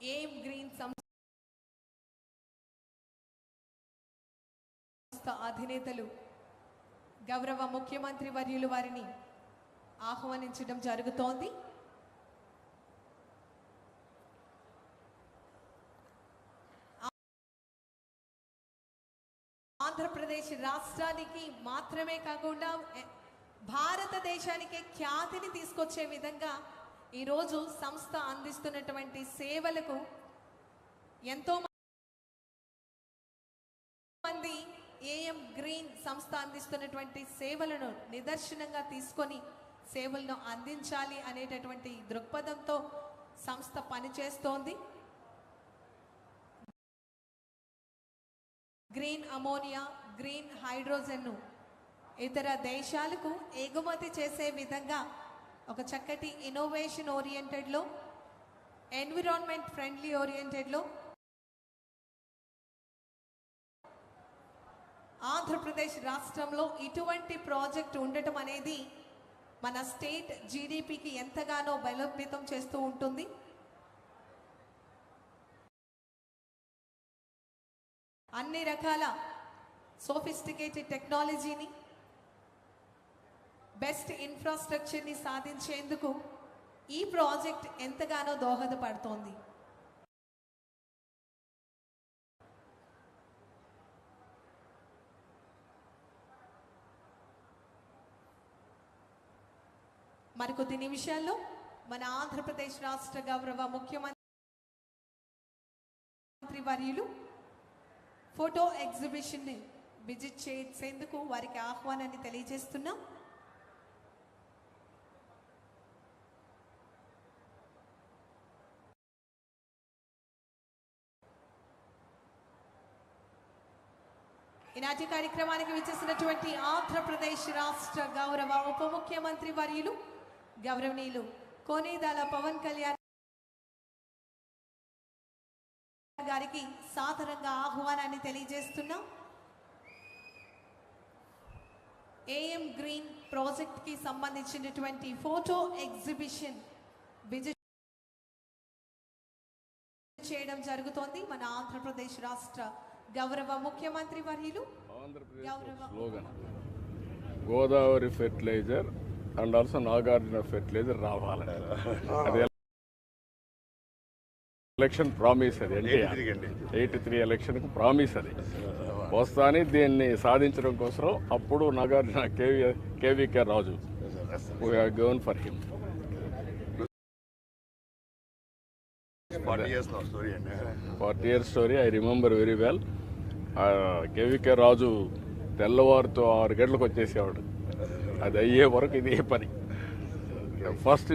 ఏం గ్రీన్ సంస్థ అధినేతలు గౌరవ ముఖ్యమంత్రి వర్యులు వారిని ఆహ్వానించడం జరుగుతోంది. ఆంధ్రప్రదేశ్ రాష్ట్రానికి మాత్రమే కాకుండా భారతదేశానికే ఖ్యాతిని తీసుకొచ్చే విధంగా ఈరోజు సంస్థ అందిస్తున్నటువంటి సేవలకు ఎంతో మంది ఏఎం గ్రీన్ సంస్థ అందిస్తున్నటువంటి సేవలను నిదర్శనంగా తీసుకొని సేవలను అందించాలి అనేటటువంటి దృక్పథంతో సంస్థ పనిచేస్తోంది. గ్రీన్ అమోనియా గ్రీన్ హైడ్రోజన్ను ఇతర దేశాలకు ఎగుమతి చేసే విధంగా ఒక చక్కటి ఇన్నోవేషన్ ఓరియంటెడ్లో ఎన్విరాన్మెంట్ ఫ్రెండ్లీ ఓరియంటెడ్లో ఆంధ్రప్రదేశ్ రాష్ట్రంలో ఇటువంటి ప్రాజెక్ట్ ఉండటం అనేది మన స్టేట్ జీడిపికి ఎంతగానో బలోపేతం చేస్తూ ఉంటుంది. అన్ని రకాల సోఫిస్టికేటెడ్ టెక్నాలజీని బెస్ట్ ఇన్ఫ్రాస్ట్రక్చర్ని సాధించేందుకు ఈ ప్రాజెక్ట్ ఎంతగానో దోహదపడుతోంది. మరికొద్ది నిమిషాల్లో మన ఆంధ్రప్రదేశ్ రాష్ట్ర గౌరవ ముఖ్యమంత్రి వర్యులు ఫోటో ఎగ్జిబిషన్ని విజిట్ చేసేందుకు వారికి ఆహ్వానాన్ని తెలియజేస్తున్నాం. ఈనాటి కార్యక్రమానికి విచ్చేసినటువంటి ఆంధ్రప్రదేశ్ రాష్ట్ర గౌరవ ఉప ముఖ్యమంత్రి వర్యులు గౌరవనీయులు కోనేదాల పవన్ కళ్యాణ్ గారికి సాధారణంగా ఆహ్వానాన్ని తెలియజేస్తున్నాం. ఏఎం గ్రీన్ ప్రాజెక్ట్కి సంబంధించినటువంటి ఫోటో ఎగ్జిబిషన్ విజిట్ చేయడం జరుగుతోంది. మన ఆంధ్రప్రదేశ్ రాష్ట్ర గౌరవ ముఖ్యమంత్రి వర్యులు ఆంధ్రప్రదేశ్ గౌరవ slogan. Godavari fertilizer and also Nagarjuna fertilizer రావాలి. అది ఎలక్షన్ ప్రామిస్ అది ఎన్టీఆర్. ఎయిటీ త్రీ ఎలక్షన్కి ప్రామిస్ అది. వస్తాని దీన్ని సాధించడం కోసం అప్పుడు Nagarjuna KV KVK Raju. Gone for him forty years story I remember very well KVK Raju తెల్లవారుతో ఆరు గంటలకు వచ్చేసేవాడు. అది అయ్యే వరకు ఇదే పని. ఫస్ట్